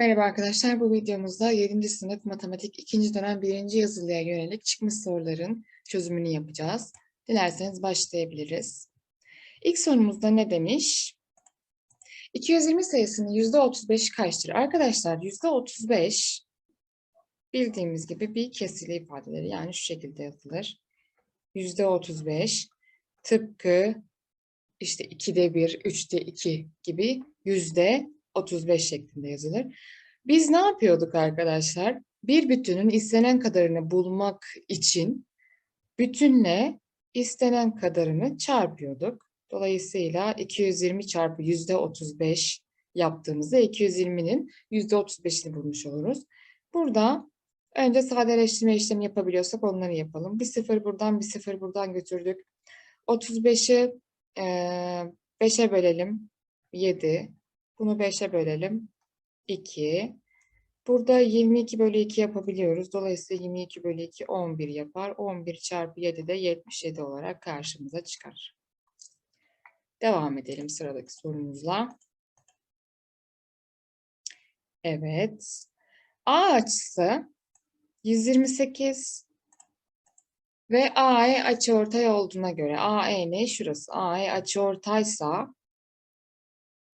Merhaba arkadaşlar, bu videomuzda 7. sınıf matematik 2. dönem 1. yazılıya yönelik çıkmış soruların çözümünü yapacağız. Dilerseniz başlayabiliriz. İlk sorumuzda ne demiş? 220 sayısının %35 kaçtır? Arkadaşlar %35 bildiğimiz gibi bir kesili ifadeleri yani şu şekilde yazılır. %35 tıpkı işte 2'de 1, 3'te 2 gibi yüzde 35 şeklinde yazılır. Biz ne yapıyorduk arkadaşlar? Bir bütünün istenen kadarını bulmak için bütünle istenen kadarını çarpıyorduk. Dolayısıyla 220 çarpı yüzde 35 yaptığımızda 220'nin yüzde 35'ini bulmuş oluruz. Burada önce sadeleştirme işlemi yapabiliyorsak onları yapalım. Bir sıfır buradan bir sıfır buradan götürdük. 35'i 5'e bölelim. 7. Bunu 5'e bölelim. 2. Burada 22 bölü 2 yapabiliyoruz. Dolayısıyla 22 bölü 2 11 yapar. 11 çarpı 7 de 77 olarak karşımıza çıkar. Devam edelim sıradaki sorumuzla. Evet. A açısı 128 ve AE açıortay olduğuna göre AE ne? Şurası. AE açıortaysa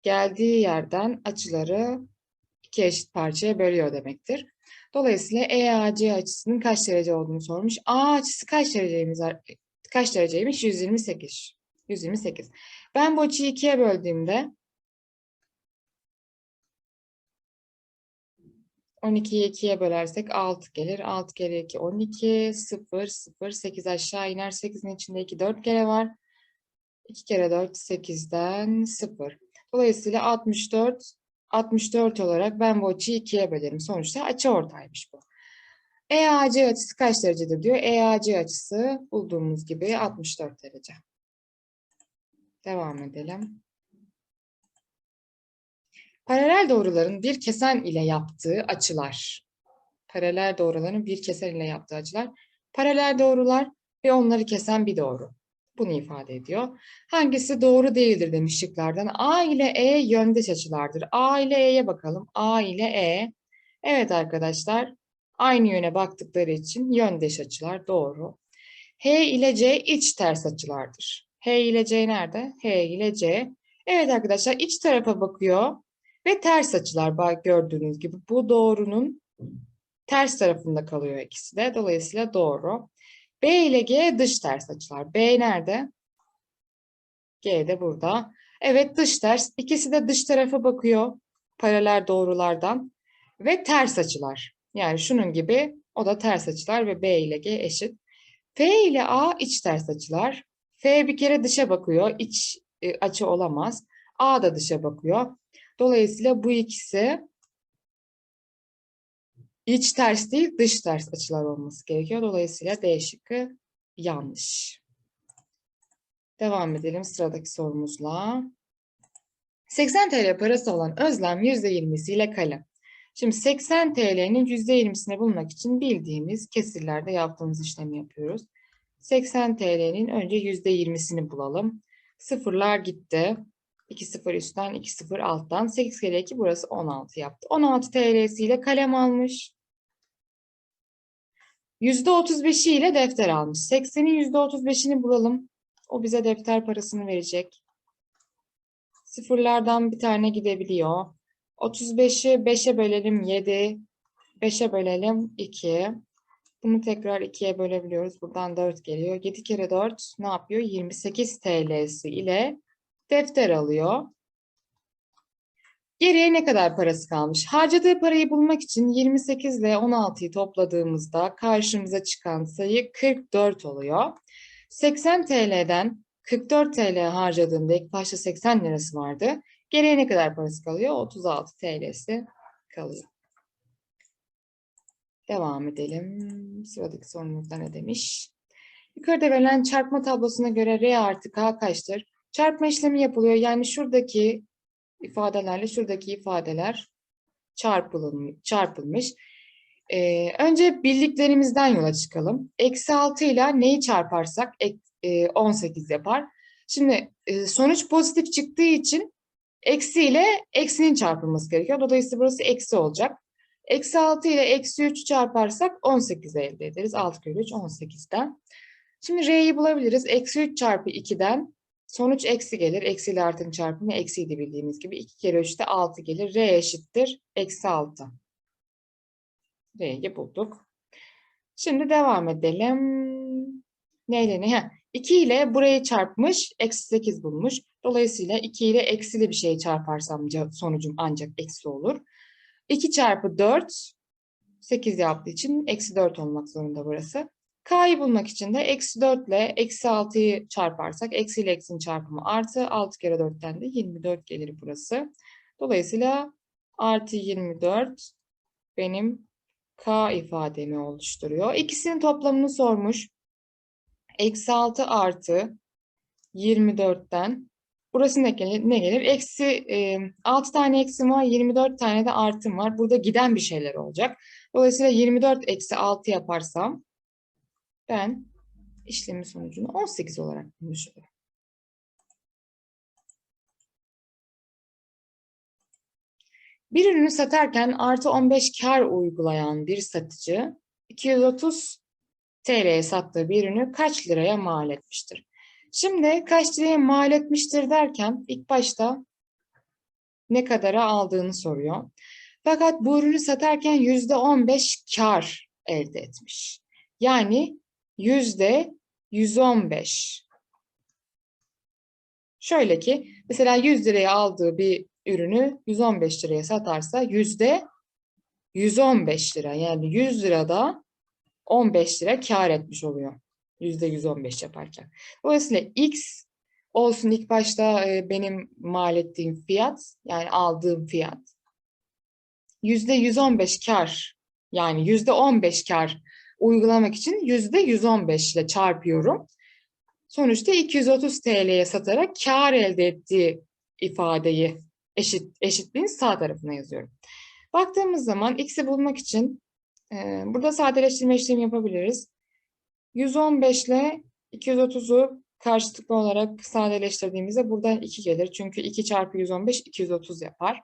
geldiği yerden açıları iki eşit parçaya bölüyor demektir. Dolayısıyla EAC açısının kaç derece olduğunu sormuş. A açısı kaç dereceymiş? Kaç dereceymiş? 128. 128. Ben bu açıyı ikiye böldüğümde 12'yi 2'ye bölersek 6 gelir. 6 kere 2 12, 0, 0, 8 aşağı iner. 8'in içinde 2 4 kere var. 2 kere 4 8'den 0. Dolayısıyla 64 64 olarak ben bu açıyı 2'ye bölerim. Sonuçta açı ortaymış bu. EAC açısı kaç derecedir diyor. EAC açısı bulduğumuz gibi 64 derece. Devam edelim. Paralel doğruların bir kesen ile yaptığı açılar. Paralel doğruların bir kesen ile yaptığı açılar. Paralel doğrular ve onları kesen bir doğru. Bunu ifade ediyor. Hangisi doğru değildir demiş şıklardan. A ile E yöndeş açılardır. A ile E'ye bakalım. A ile E. Evet arkadaşlar. Aynı yöne baktıkları için yöndeş açılar doğru. H ile C iç ters açılardır. H ile C nerede? H ile C. Evet arkadaşlar iç tarafa bakıyor ve ters açılar gördüğünüz gibi. Bu doğrunun ters tarafında kalıyor ikisi de. Dolayısıyla doğru. B ile G dış ters açılar. B nerede? G de burada. Evet dış ters. İkisi de dış tarafa bakıyor. Paralel doğrulardan. Ve ters açılar. Yani şunun gibi o da ters açılar ve B ile G eşit. F ile A iç ters açılar. F bir kere dışa bakıyor. İç e, açı olamaz. A da dışa bakıyor. Dolayısıyla bu ikisi iç ters değil dış ters açılar olması gerekiyor. Dolayısıyla D şıkkı yanlış. Devam edelim sıradaki sorumuzla. 80 TL parası olan Özlem %20'siyle kalem. Şimdi 80 TL'nin %20'sini bulmak için bildiğimiz kesirlerde yaptığımız işlemi yapıyoruz. 80 TL'nin önce %20'sini bulalım. Sıfırlar gitti. 2 0 üstten 2 0 alttan 8 kere 2 burası 16 yaptı. 16 TL'siyle kalem almış. %35'i ile defter almış. 80'in %35'ini bulalım. O bize defter parasını verecek. Sıfırlardan bir tane gidebiliyor. 35'i 5'e bölelim 7. 5'e bölelim 2. Bunu tekrar 2'ye bölebiliyoruz. Buradan 4 geliyor. 7 kere 4 ne yapıyor? 28 TL'si ile defter alıyor. Geriye ne kadar parası kalmış? Harcadığı parayı bulmak için 28 ile 16'yı topladığımızda karşımıza çıkan sayı 44 oluyor. 80 TL'den 44 TL harcadığımda ilk başta 80 lirası vardı. Geriye ne kadar parası kalıyor? 36 TL'si kalıyor. Devam edelim. Sıradaki sorumuzda ne demiş? Yukarıda verilen çarpma tablosuna göre R artı K kaçtır? Çarpma işlemi yapılıyor. Yani şuradaki ifadelerle şuradaki ifadeler çarpılmış. çarpılmış. Ee, önce bildiklerimizden yola çıkalım. Eksi 6 ile neyi çarparsak e, 18 yapar. Şimdi e, sonuç pozitif çıktığı için Eksi ile eksinin çarpılması gerekiyor. Dolayısıyla burası eksi olacak. Eksi 6 ile eksi 3 çarparsak 18 elde ederiz. 6 kere 3 18'den. Şimdi R'yi bulabiliriz. Eksi 3 çarpı 2'den sonuç eksi gelir. Eksi ile artının çarpımı eksiydi bildiğimiz gibi. 2 kere 3'te 6 gelir. R eşittir. Eksi 6. R'yi bulduk. Şimdi devam edelim. Neyle ne? Heh, 2 ile burayı çarpmış. Eksi 8 bulmuş. Dolayısıyla 2 ile eksili bir şey çarparsam sonucum ancak eksi olur. 2 çarpı 4 8 yaptığı için eksi 4 olmak zorunda burası. K'yı bulmak için de eksi 4 ile eksi 6'yı çarparsak eksi ile eksinin çarpımı artı 6 kere 4'ten de 24 gelir burası. Dolayısıyla artı 24 benim K ifademi oluşturuyor. İkisinin toplamını sormuş. Eksi 6 artı 24'ten burası ne gelir? Ne gelir? Eksi e, 6 tane eksim var, 24 tane de artım var. Burada giden bir şeyler olacak. Dolayısıyla 24 eksi 6 yaparsam ben işlemin sonucunu 18 olarak bulmuş olurum. Bir ürünü satarken artı 15 kar uygulayan bir satıcı 230 TL'ye sattığı bir ürünü kaç liraya mal etmiştir? Şimdi kaç liraya mal etmiştir derken ilk başta ne kadara aldığını soruyor. Fakat bu ürünü satarken yüzde 15 kar elde etmiş. Yani yüzde 115. Şöyle ki mesela 100 liraya aldığı bir ürünü 115 liraya satarsa yüzde 115 lira yani 100 lirada 15 lira kar etmiş oluyor. Yüzde 115 yaparken. Dolayısıyla X olsun ilk başta e, benim mal ettiğim fiyat yani aldığım fiyat. Yüzde 115 kar yani yüzde 15 kar uygulamak için yüzde 115 ile çarpıyorum. Sonuçta 230 TL'ye satarak kar elde ettiği ifadeyi eşit eşitliğin sağ tarafına yazıyorum. Baktığımız zaman x'i bulmak için e, burada sadeleştirme işlemi yapabiliriz. 115 ile 230'u karşılıklı olarak sadeleştirdiğimizde buradan 2 gelir. Çünkü 2 çarpı 115 230 yapar.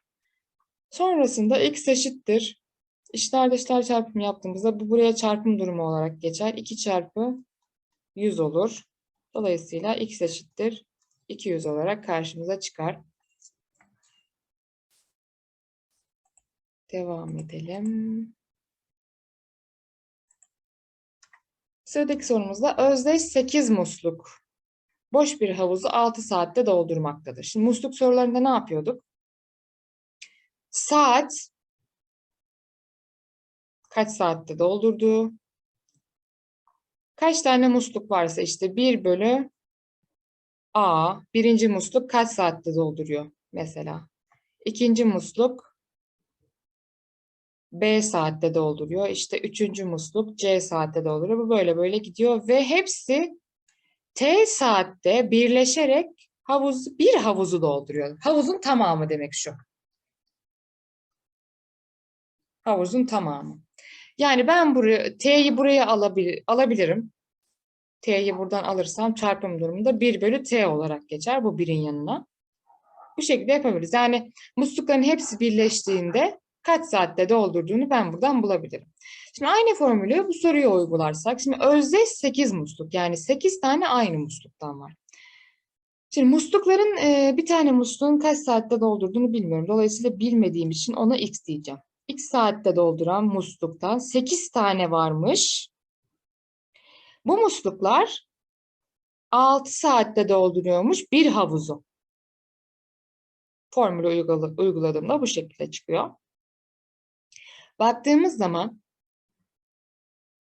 Sonrasında x eşittir. İşler dışlar çarpımı yaptığımızda bu buraya çarpım durumu olarak geçer. 2 çarpı 100 olur. Dolayısıyla x eşittir 200 olarak karşımıza çıkar. Devam edelim. Sıradaki sorumuzda özdeş 8 musluk boş bir havuzu 6 saatte doldurmaktadır. Şimdi musluk sorularında ne yapıyorduk? Saat kaç saatte doldurduğu, kaç tane musluk varsa işte 1 bölü A, birinci musluk kaç saatte dolduruyor mesela. İkinci musluk B saatte dolduruyor. İşte üçüncü musluk C saatte dolduruyor. Bu böyle böyle gidiyor ve hepsi T saatte birleşerek havuz bir havuzu dolduruyor. Havuzun tamamı demek şu. Havuzun tamamı. Yani ben buraya T'yi buraya alabil, alabilirim. T'yi buradan alırsam çarpım durumunda 1 bölü T olarak geçer bu birin yanına. Bu şekilde yapabiliriz. Yani muslukların hepsi birleştiğinde kaç saatte doldurduğunu ben buradan bulabilirim. Şimdi aynı formülü bu soruya uygularsak, şimdi özdeş 8 musluk yani 8 tane aynı musluktan var. Şimdi muslukların bir tane musluğun kaç saatte doldurduğunu bilmiyorum. Dolayısıyla bilmediğim için ona x diyeceğim. X saatte dolduran musluktan 8 tane varmış. Bu musluklar 6 saatte dolduruyormuş bir havuzu. Formülü uygula- uyguladığımda bu şekilde çıkıyor. Baktığımız zaman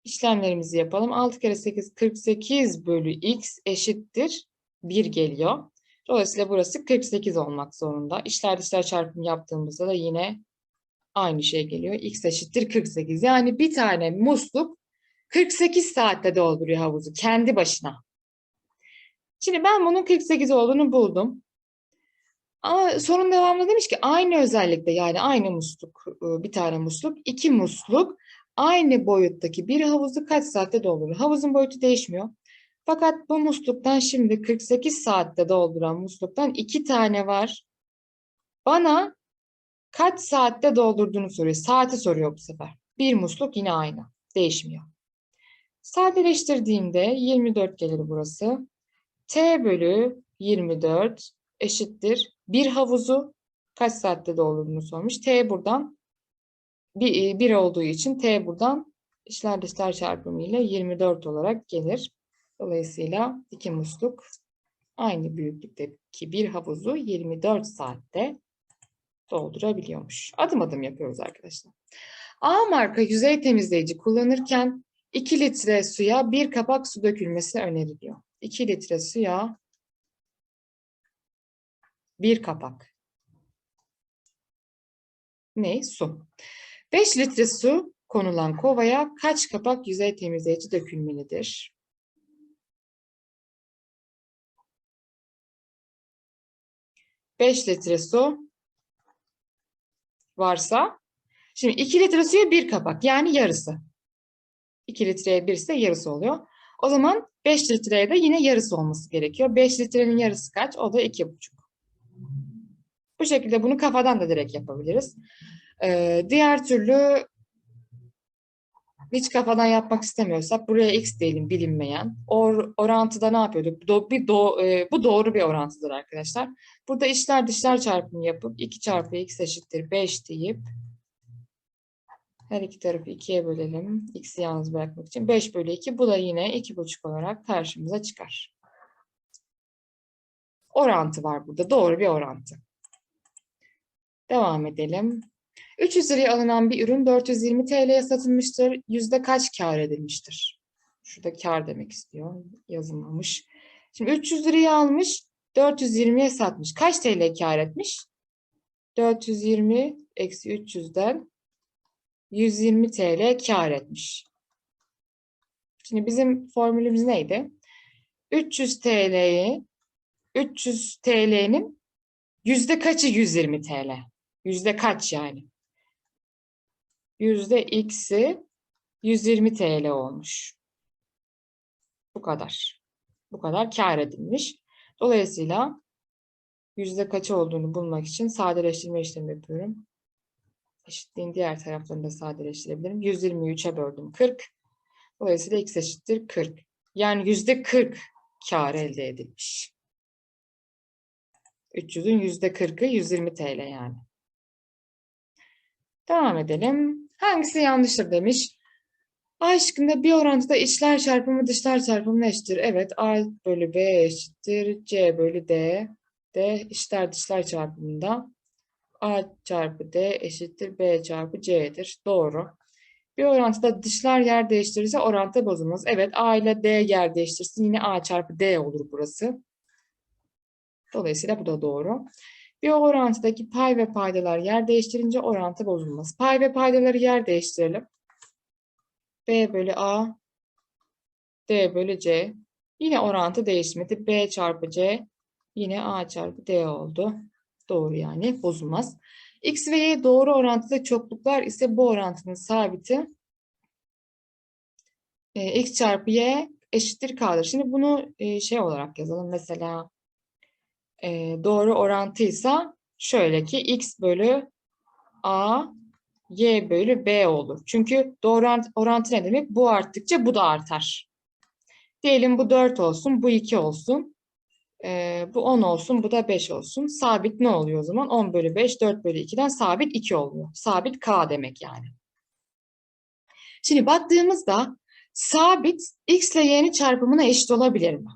işlemlerimizi yapalım. 6 kere 8 48 bölü x eşittir 1 geliyor. Dolayısıyla burası 48 olmak zorunda. İşler dışlar çarpımı yaptığımızda da yine aynı şey geliyor. x eşittir 48. Yani bir tane musluk 48 saatte dolduruyor havuzu kendi başına. Şimdi ben bunun 48 olduğunu buldum. Ama sorun devamında demiş ki aynı özellikte yani aynı musluk e, bir tane musluk iki musluk aynı boyuttaki bir havuzu kaç saatte doldurur? Havuzun boyutu değişmiyor. Fakat bu musluktan şimdi 48 saatte dolduran musluktan iki tane var. Bana kaç saatte doldurduğunu soruyor. Saati soruyor bu sefer. Bir musluk yine aynı. Değişmiyor. Sadeleştirdiğimde 24 gelir burası. T bölü 24 eşittir. Bir havuzu kaç saatte doldurduğunu sormuş. T buradan bir, bir olduğu için T buradan içler dışlar çarpımı ile 24 olarak gelir. Dolayısıyla iki musluk aynı büyüklükteki bir havuzu 24 saatte doldurabiliyormuş. Adım adım yapıyoruz arkadaşlar. A marka yüzey temizleyici kullanırken 2 litre suya bir kapak su dökülmesi öneriliyor. 2 litre suya bir kapak. Ne? Su. 5 litre su konulan kovaya kaç kapak yüzey temizleyici dökülmelidir? Beş litre su varsa, şimdi 2 litre suya bir kapak yani yarısı. 2 litreye bir ise yarısı oluyor. O zaman 5 litreye de yine yarısı olması gerekiyor. 5 litrenin yarısı kaç? O da 2,5. Bu şekilde bunu kafadan da direkt yapabiliriz. Ee, diğer türlü hiç kafadan yapmak istemiyorsak buraya x diyelim bilinmeyen. Or, orantıda ne yapıyorduk? Do, bir do, e, bu doğru bir orantıdır arkadaşlar. Burada içler dışlar çarpımı yapıp 2 çarpı x eşittir 5 deyip her iki tarafı 2'ye bölelim. X'i yalnız bırakmak için. 5 bölü 2. Bu da yine 2,5 olarak karşımıza çıkar. Orantı var burada. Doğru bir orantı. Devam edelim. 300 liraya alınan bir ürün 420 TL'ye satılmıştır. Yüzde kaç kar edilmiştir? Şurada kar demek istiyor. Yazılmamış. Şimdi 300 liraya almış. 420'ye satmış. Kaç TL kar etmiş? 420 eksi 300'den 120 TL kar etmiş. Şimdi bizim formülümüz neydi? 300 TL'yi 300 TL'nin yüzde kaçı 120 TL? Yüzde kaç yani? Yüzde x'i 120 TL olmuş. Bu kadar. Bu kadar kar edilmiş. Dolayısıyla yüzde kaçı olduğunu bulmak için sadeleştirme işlemi yapıyorum. Eşitliğin diğer taraflarını da sadeleştirebilirim. 120'yi 3'e böldüm 40. Dolayısıyla x eşittir 40. Yani yüzde 40 kar elde edilmiş. 300'ün yüzde 40'ı 120 TL yani. Devam edelim. Hangisi yanlıştır demiş. A şıkkında bir orantıda içler çarpımı dışlar çarpımı eşittir. Evet A bölü B eşittir. C bölü D. D içler dışlar çarpımında A çarpı D eşittir B çarpı C'dir. Doğru. Bir orantıda dışlar yer değiştirirse orantı bozulmaz. Evet A ile D yer değiştirsin yine A çarpı D olur burası. Dolayısıyla bu da doğru. Bir orantıdaki pay ve paydalar yer değiştirince orantı bozulmaz. Pay ve paydaları yer değiştirelim. B bölü A, D bölü C. Yine orantı değişmedi. B çarpı C yine A çarpı D oldu. Doğru yani bozulmaz. X ve Y doğru orantılı çokluklar ise bu orantının sabiti e, X çarpı Y eşittir K'dır. Şimdi bunu e, şey olarak yazalım. Mesela e, doğru orantıysa şöyle ki X bölü A Y bölü B olur. Çünkü doğru orantı ne demek? Bu arttıkça bu da artar. Diyelim bu 4 olsun, bu 2 olsun. Ee, bu 10 olsun, bu da 5 olsun. Sabit ne oluyor o zaman? 10 bölü 5, 4 bölü 2'den sabit 2 oluyor. Sabit K demek yani. Şimdi baktığımızda sabit X ile Y'nin çarpımına eşit olabilir mi?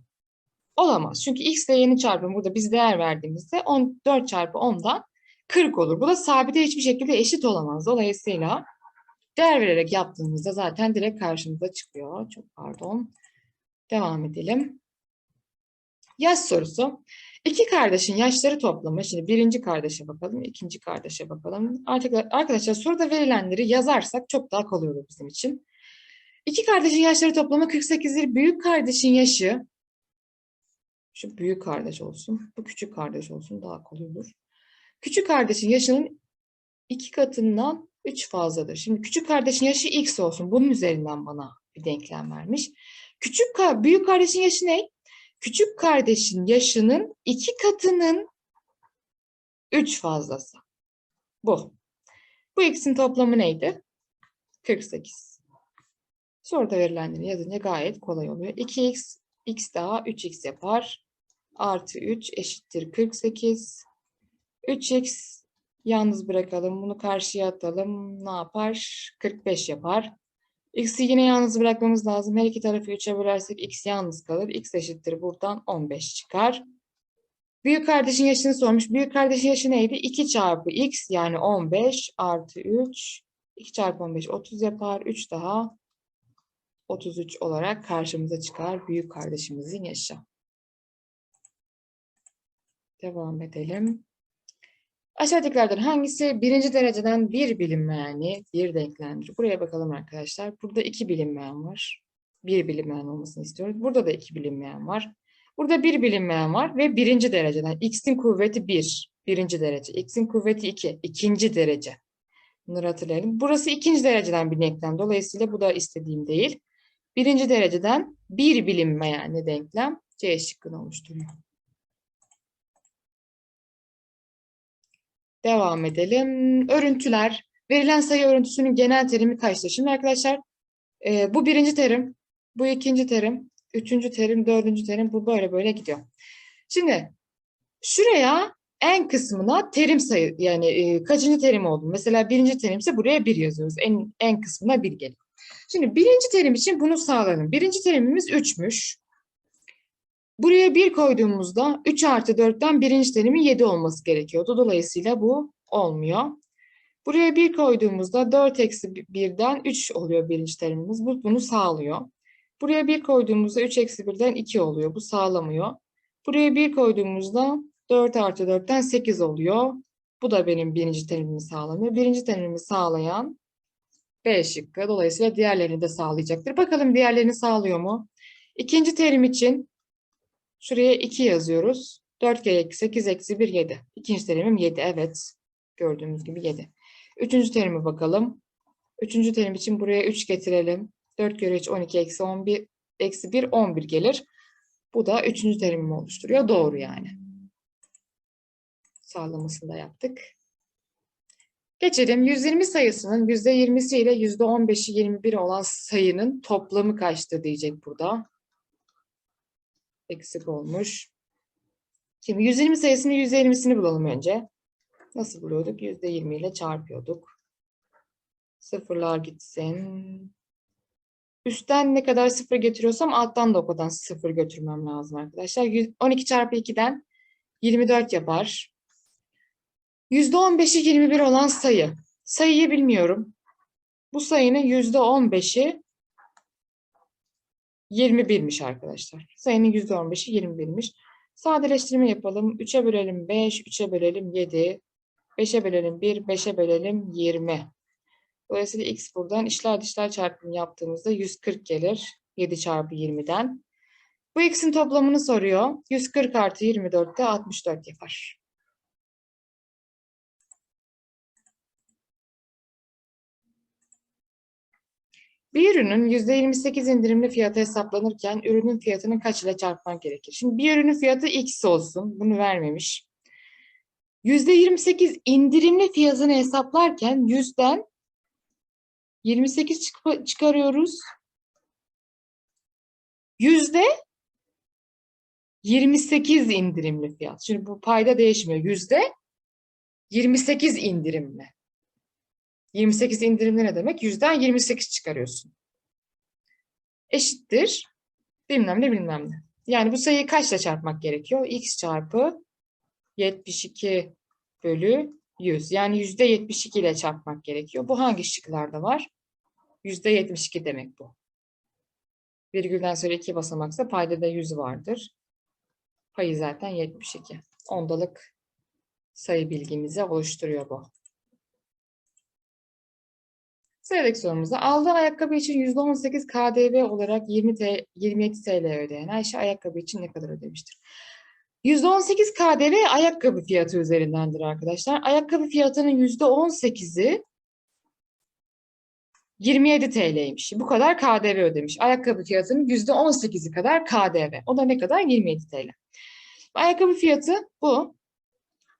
Olamaz. Çünkü X ile Y'nin çarpımı burada biz değer verdiğimizde 10, 4 çarpı 10'dan 40 olur. Bu da sabite hiçbir şekilde eşit olamaz. Dolayısıyla değer vererek yaptığımızda zaten direkt karşımıza çıkıyor. Çok pardon. Devam edelim. Yaş sorusu. İki kardeşin yaşları toplamı. Şimdi birinci kardeşe bakalım, ikinci kardeşe bakalım. Artık arkadaşlar soruda verilenleri yazarsak çok daha kolay olur bizim için. İki kardeşin yaşları toplamı 48'dir. Büyük kardeşin yaşı şu büyük kardeş olsun, bu küçük kardeş olsun daha kolay olur. Küçük kardeşin yaşının iki katından üç fazladır. Şimdi küçük kardeşin yaşı x olsun. Bunun üzerinden bana bir denklem vermiş. Küçük büyük kardeşin yaşı ne? Küçük kardeşin yaşının iki katının 3 fazlası. Bu. Bu ikisinin toplamı neydi? 48. Soruda verilenleri yazınca gayet kolay oluyor. 2x, x daha 3x yapar. Artı 3 eşittir 48. 3x yalnız bırakalım. Bunu karşıya atalım. Ne yapar? 45 yapar. X'i yine yalnız bırakmamız lazım. Her iki tarafı 3'e bölersek x yalnız kalır. x eşittir buradan 15 çıkar. Büyük kardeşin yaşını sormuş. Büyük kardeşin yaşı neydi? 2 çarpı x yani 15 artı 3. 2 çarpı 15 30 yapar. 3 daha 33 olarak karşımıza çıkar büyük kardeşimizin yaşı. Devam edelim. Aşağıdakilerden hangisi birinci dereceden bir bilinmeyeni bir denklemdir? Buraya bakalım arkadaşlar. Burada iki bilinmeyen var. Bir bilinmeyen olmasını istiyoruz. Burada da iki bilinmeyen var. Burada bir bilinmeyen var ve birinci dereceden. X'in kuvveti bir, birinci derece. X'in kuvveti iki, ikinci derece. Bunları hatırlayalım. Burası ikinci dereceden bir denklem. Dolayısıyla bu da istediğim değil. Birinci dereceden bir bilinmeyen denklem C şıkkını oluşturuyor. Devam edelim. Örüntüler. Verilen sayı örüntüsünün genel terimi kaçtır? Şimdi arkadaşlar e, bu birinci terim, bu ikinci terim, üçüncü terim, dördüncü terim bu böyle böyle gidiyor. Şimdi şuraya en kısmına terim sayı yani e, kaçıncı terim oldu? Mesela birinci terimse buraya bir yazıyoruz. En, en kısmına bir geliyor. Şimdi birinci terim için bunu sağlayalım. Birinci terimimiz 3'müş. Buraya 1 koyduğumuzda 3 artı 4'ten birinci terimin 7 olması gerekiyordu. Dolayısıyla bu olmuyor. Buraya 1 koyduğumuzda 4 eksi 1'den 3 oluyor birinci terimimiz. Bu bunu sağlıyor. Buraya 1 koyduğumuzda 3 eksi 1'den 2 oluyor. Bu sağlamıyor. Buraya 1 koyduğumuzda 4 artı 4'ten 8 oluyor. Bu da benim birinci terimimi sağlamıyor. Birinci terimimi sağlayan B şıkkı. Dolayısıyla diğerlerini de sağlayacaktır. Bakalım diğerlerini sağlıyor mu? İkinci terim için şuraya 2 yazıyoruz. 4 kere eksi 8 eksi 1 7. İkinci terimim 7. Evet. Gördüğünüz gibi 7. Üçüncü terime bakalım. Üçüncü terim için buraya 3 getirelim. 4 kere 3 12 eksi 11 eksi 1 11 gelir. Bu da üçüncü terimimi oluşturuyor. Doğru yani. Sağlamasını da yaptık. Geçelim. 120 sayısının %20'si ile %15'i 21 olan sayının toplamı kaçtır diyecek burada. Eksik olmuş. Şimdi 120 sayısının %20'sini bulalım önce. Nasıl buluyorduk? %20 ile çarpıyorduk. Sıfırlar gitsin. Üstten ne kadar sıfır getiriyorsam alttan da o kadar sıfır götürmem lazım arkadaşlar. 12 çarpı 2'den 24 yapar. %15'i 21 olan sayı. Sayıyı bilmiyorum. Bu sayının %15'i 21'miş arkadaşlar. Sayının %15'i 21'miş. Sadeleştirme yapalım. 3'e bölelim 5, 3'e bölelim 7, 5'e bölelim 1, 5'e bölelim 20. Dolayısıyla x buradan işler dışlar çarpımı yaptığımızda 140 gelir. 7 çarpı 20'den. Bu x'in toplamını soruyor. 140 artı 24 de 64 yapar. Bir ürünün %28 indirimli fiyatı hesaplanırken ürünün fiyatının kaç ile çarpmak gerekir? Şimdi bir ürünün fiyatı x olsun. Bunu vermemiş. %28 indirimli fiyatını hesaplarken yüzden 28 çık çıkarıyoruz. Yüzde 28 indirimli fiyat. Şimdi bu payda değişmiyor. Yüzde 28 indirimli. 28 indirimli ne demek? Yüzden 28 çıkarıyorsun. Eşittir. Bilmem ne bilmem ne. Yani bu sayıyı kaçla çarpmak gerekiyor? X çarpı 72 bölü 100. Yani yüzde 72 ile çarpmak gerekiyor. Bu hangi şıklarda var? Yüzde 72 demek bu. Virgülden sonra iki basamaksa payda da 100 vardır. Payı zaten 72. Ondalık sayı bilgimizi oluşturuyor bu. Sıradaki sorumuzda aldığı ayakkabı için %18 KDV olarak 20 T, 27 TL ödeyen Ayşe ayakkabı için ne kadar ödemiştir? %18 KDV ayakkabı fiyatı üzerindendir arkadaşlar. Ayakkabı fiyatının %18'i 27 TL'ymiş. Bu kadar KDV ödemiş. Ayakkabı fiyatının %18'i kadar KDV. O da ne kadar? 27 TL. Ayakkabı fiyatı bu.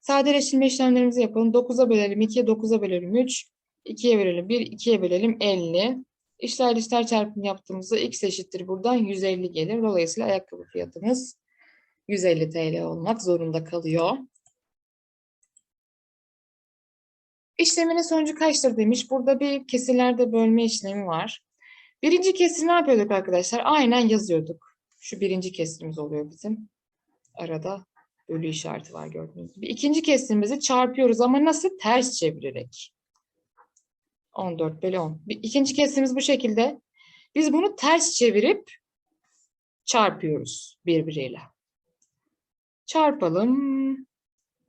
Sadeleştirme işlemlerimizi yapalım. 9'a bölelim 2, 9'a bölelim 3, 2'ye bölelim 1, 2'ye bölelim 50. İşler dışlar çarpımı yaptığımızda x eşittir buradan 150 gelir. Dolayısıyla ayakkabı fiyatımız 150 TL olmak zorunda kalıyor. İşleminin sonucu kaçtır demiş. Burada bir kesirlerde bölme işlemi var. Birinci kesir ne yapıyorduk arkadaşlar? Aynen yazıyorduk. Şu birinci kesirimiz oluyor bizim. Arada bölü işareti var gördüğünüz gibi. İkinci kesirimizi çarpıyoruz ama nasıl? Ters çevirerek. 14 bölü 10. Bir- İkinci kesirimiz bu şekilde. Biz bunu ters çevirip çarpıyoruz birbiriyle. Çarpalım.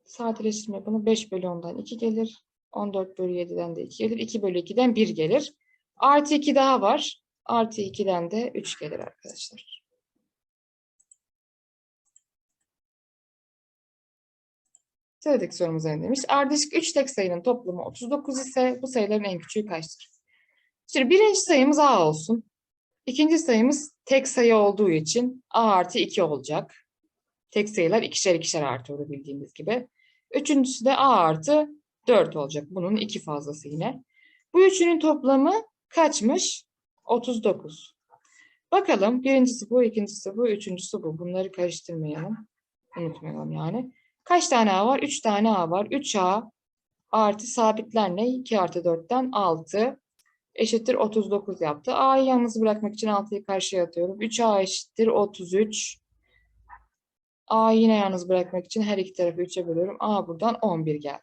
Sadeleştirme yapalım. 5 bölü 10'dan 2 gelir. 14 bölü 7'den de 2 gelir. 2 bölü 2'den 1 gelir. Artı 2 daha var. Artı 2'den de 3 gelir arkadaşlar. Sıradaki sorumuz ne demiş? Ardışık 3 tek sayının toplamı 39 ise bu sayıların en küçüğü kaçtır? Şimdi birinci sayımız A olsun. İkinci sayımız tek sayı olduğu için A artı 2 olacak. Tek sayılar ikişer ikişer artıyor bildiğimiz gibi. Üçüncüsü de A artı 4 olacak. Bunun iki fazlası yine. Bu üçünün toplamı kaçmış? 39. Bakalım birincisi bu, ikincisi bu, üçüncüsü bu. Bunları karıştırmayalım. Unutmayalım yani. Kaç tane A var? 3 tane A var. 3A artı sabitler ne? 2 artı 4'ten 6 eşittir 39 yaptı. A'yı yalnız bırakmak için 6'yı karşıya atıyorum. 3A eşittir 33. A'yı yine yalnız bırakmak için her iki tarafı 3'e bölüyorum. A buradan 11 geldi.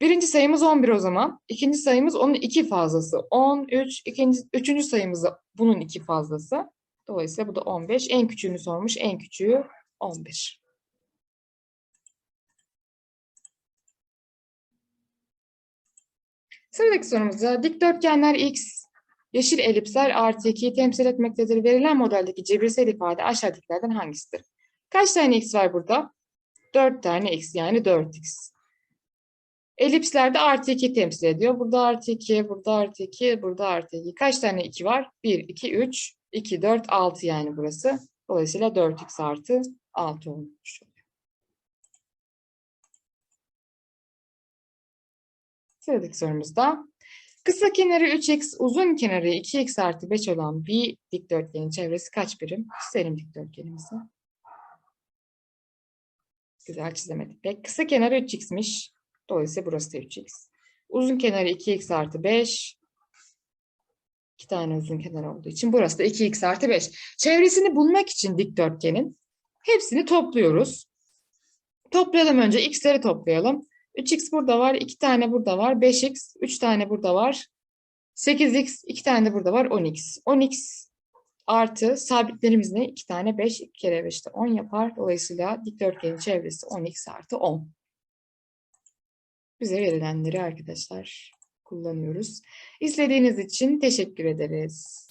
Birinci sayımız 11 o zaman. İkinci sayımız onun iki fazlası. 13. İkinci, üçüncü sayımız da bunun iki fazlası. Dolayısıyla bu da 15. En küçüğünü sormuş. En küçüğü 11. Sıradaki sorumuzda dikdörtgenler x, yeşil elipsler artı 2'yi temsil etmektedir. Verilen modeldeki cebirsel ifade aşağıdakilerden hangisidir? Kaç tane x var burada? 4 tane x yani 4x. Elipslerde artı 2 temsil ediyor. Burada artı 2, burada artı 2, burada artı 2. Kaç tane 2 var? 1, 2, 3, 2, 4, 6 yani burası. Dolayısıyla 4x artı 6 olmuş oluyor. Sıradaki sorumuzda. Kısa kenarı 3x, uzun kenarı 2x artı 5 olan bir dikdörtgenin çevresi kaç birim? Çizelim dikdörtgenimizi. Güzel çizemedik. Peki kısa kenarı 3x'miş. Dolayısıyla burası da 3x. Uzun kenarı 2x artı 5. İki tane uzun kenar olduğu için burası da 2x artı 5. Çevresini bulmak için dikdörtgenin hepsini topluyoruz. Toplayalım önce. x'leri toplayalım. 3x burada var. 2 tane burada var. 5x. 3 tane burada var. 8x. 2 tane de burada var. 10x. 10x artı sabitlerimiz ne? 2 tane 5. 2 kere 5 de 10 yapar. Dolayısıyla dikdörtgenin çevresi 10x artı 10. Bize verilenleri arkadaşlar kullanıyoruz. İzlediğiniz için teşekkür ederiz.